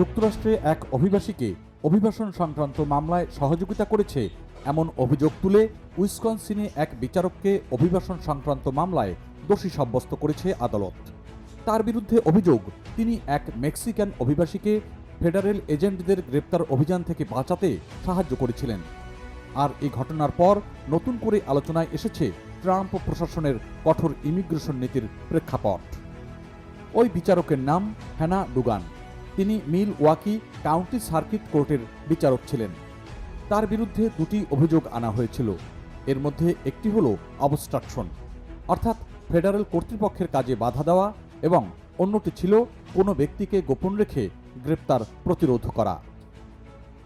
যুক্তরাষ্ট্রে এক অভিবাসীকে অভিবাসন সংক্রান্ত মামলায় সহযোগিতা করেছে এমন অভিযোগ তুলে উইসকনসিনে এক বিচারককে অভিবাসন সংক্রান্ত মামলায় দোষী সাব্যস্ত করেছে আদালত। তার বিরুদ্ধে অভিযোগ, তিনি এক মেক্সিকান অভিবাসীকে ফেডারেল এজেন্টদের গ্রেপ্তার অভিযান থেকে বাঁচাতে সাহায্য করেছিলেন। আর এই ঘটনার পর নতুন করে আলোচনায় এসেছে ট্রাম্প প্রশাসনের কঠোর ইমিগ্রেশন নীতির প্রেক্ষাপট। ওই বিচারকের নাম হ্যানা ডুগান। তিনি মিল ওয়াকি কাউন্টি সার্কিট কোর্টের বিচারক ছিলেন। তার বিরুদ্ধে দুটি অভিযোগ আনা হয়েছিল। এর মধ্যে একটি হল অবস্ট্রাকশন, অর্থাৎ ফেডারেল কর্তৃপক্ষের কাজে বাধা দেওয়া এবং অন্যটি ছিল কোনো ব্যক্তিকে গোপন রেখে গ্রেপ্তার প্রতিরোধ করা।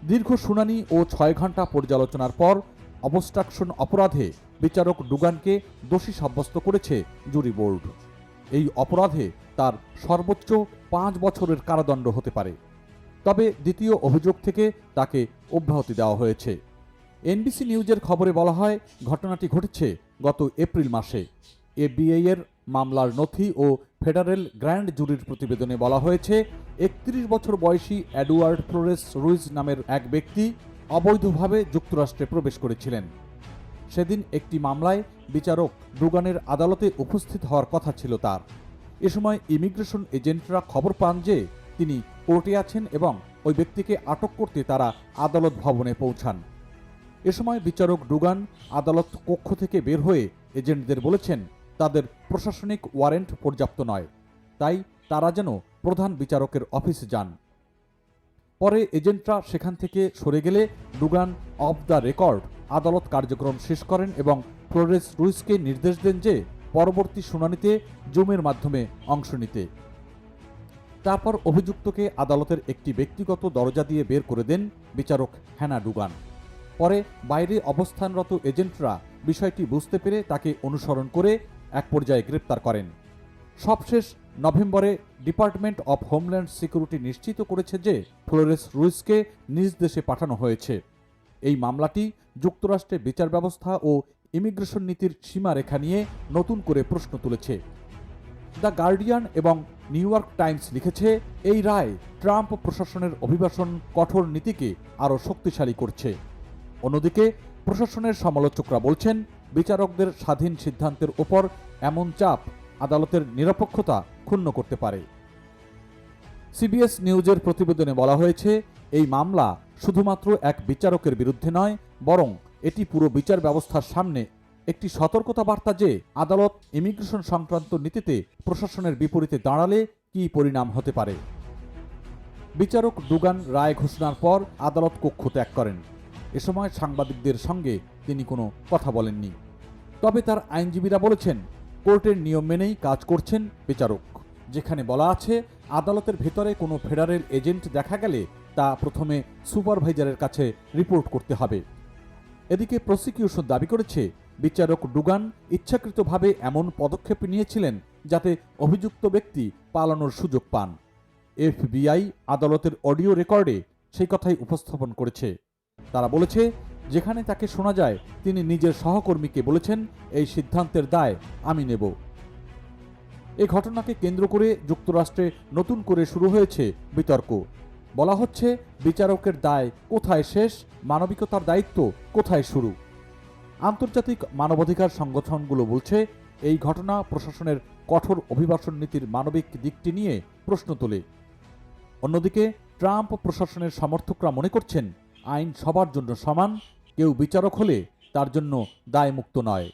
দীর্ঘ শুনানি ও ছয় ঘণ্টা পর্যালোচনার পর অবস্ট্রাকশন অপরাধে বিচারক ডুগানকে দোষী সাব্যস্ত করেছে জুরি বোর্ড। এই অপরাধে তার সর্বোচ্চ পাঁচ বছরের কারাদণ্ড হতে পারে। তবে দ্বিতীয় অভিযোগ থেকে তাকে অব্যাহতি দেওয়া হয়েছে। এনবিসি নিউজের খবরে বলা হয়, ঘটনাটি ঘটেছে গত এপ্রিল মাসে। এফবিআই এর মামলার নথি ও ফেডারেল গ্র্যান্ড জুরির প্রতিবেদনে বলা হয়েছে, একত্রিশ বছর বয়সী অ্যাডওয়ার্ড ফ্লোরেস রুইজ নামের এক ব্যক্তি অবৈধভাবে যুক্তরাষ্ট্রে প্রবেশ করেছিলেন। সেদিন একটি মামলায় বিচারক ডুগানের আদালতে উপস্থিত হওয়ার কথা ছিল তার। এ সময় ইমিগ্রেশন এজেন্টরা খবর পান যে তিনি কোর্টে আছেন এবং ওই ব্যক্তিকে আটক করতে তারা আদালত ভবনে পৌঁছান। এ সময় বিচারক ডুগান আদালত কক্ষ থেকে বের হয়ে এজেন্টদের বলেছেন, তাদের প্রশাসনিক ওয়ারেন্ট পর্যাপ্ত নয়, তাই তারা যেন প্রধান বিচারকের অফিসে যান। পরে এজেন্টরা সেখান থেকে সরে গেলে ডুগান অফ দ্য রেকর্ড আদালত কার্যক্রম শেষ করেন এবং ফ্লোরেস রুইসকে নির্দেশ দেন যে পরবর্তী শুনানিতে জুমের মাধ্যমে অংশ নিতে। তারপর অভিযুক্তকে আদালতের একটি ব্যক্তিগত দরজা দিয়ে বের করে দেন বিচারক হ্যানা ডুগান। পরে বাইরে অবস্থানরত এজেন্টরা বিষয়টি বুঝতে পেরে তাকে অনুসরণ করে এক পর্যায়ে গ্রেপ্তার করেন। সবশেষ নভেম্বরে ডিপার্টমেন্ট অফ হোমল্যান্ড সিকিউরিটি নিশ্চিত করেছে যে ফ্লোরেস রুইসকে নিজ দেশে পাঠানো হয়েছে। এই মামলাটি যুক্তরাষ্ট্রে বিচার ব্যবস্থা ও ইমিগ্রেশন নীতির সীমারেখা নিয়ে নতুন করে প্রশ্ন তুলেছে। দ্য গার্ডিয়ান এবং নিউ ইয়র্ক টাইমস লিখেছে, এই রায় ট্রাম্প প্রশাসনের অভিবাসন কঠোর নীতিকে আরও শক্তিশালী করছে। অন্যদিকে, প্রশাসনের সমালোচকরা বলছেন, বিচারকদের স্বাধীন সিদ্ধান্তের ওপর এমন চাপ আদালতের নিরপেক্ষতা ক্ষুণ্ণ করতে পারে। সিবিএস নিউজের প্রতিবেদনে বলা হয়েছে, এই মামলা শুধুমাত্র এক বিচারকের বিরুদ্ধে নয়, বরং এটি পুরো বিচার ব্যবস্থার সামনে একটি সতর্কতা বার্তা যে আদালত ইমিগ্রেশন সংক্রান্ত নীতিতে প্রশাসনের বিপরীতে দাঁড়ালে কী পরিণাম হতে পারে। বিচারক ডুগান রায় ঘোষণার পর আদালত কক্ষ ত্যাগ করেন। এ সময় সাংবাদিকদের সঙ্গে তিনি কোনো কথা বলেননি। তবে তার আইনজীবীরা বলেছেন, কোর্টের নিয়ম মেনেই কাজ করছেন বিচারক। যেখানে বলা আছে, আদালতের ভেতরে কোনো ফেডারেল এজেন্ট দেখা গেলে তা প্রথমে সুপারভাইজারের কাছে রিপোর্ট করতে হবে। এদিকে প্রসিকিউশন দাবি করেছে, বিচারক ডুগান ইচ্ছাকৃতভাবে এমন পদক্ষেপ নিয়েছিলেন যাতে অভিযুক্ত ব্যক্তি পালানোর সুযোগ পান। এফবিআই আদালতের অডিও রেকর্ডে সেই কথাই উপস্থাপন করেছে। তারা বলেছে, যেখানে তাকে শোনা যায়, তিনি নিজের সহকর্মীকে বলেছেন, এই সিদ্ধান্তের দায় আমি নেব। এ ঘটনাকে কেন্দ্র করে যুক্তরাষ্ট্রে নতুন করে শুরু হয়েছে বিতর্ক। বলা হচ্ছে, বিচারকের দায় কোথায় শেষ, মানবিকতার দায়িত্ব কোথায় শুরু? আন্তর্জাতিক মানবাধিকার সংগঠনগুলো বলছে, এই ঘটনা প্রশাসনের কঠোর অভিবাসন নীতির মানবিক দিকটি নিয়ে প্রশ্ন তোলে। অন্যদিকে, ট্রাম্প প্রশাসনের সমর্থকরা মনে করছেন, আইন সবার জন্য সমান, কেউ বিচারক হলে তার জন্য দায়মুক্ত নয়।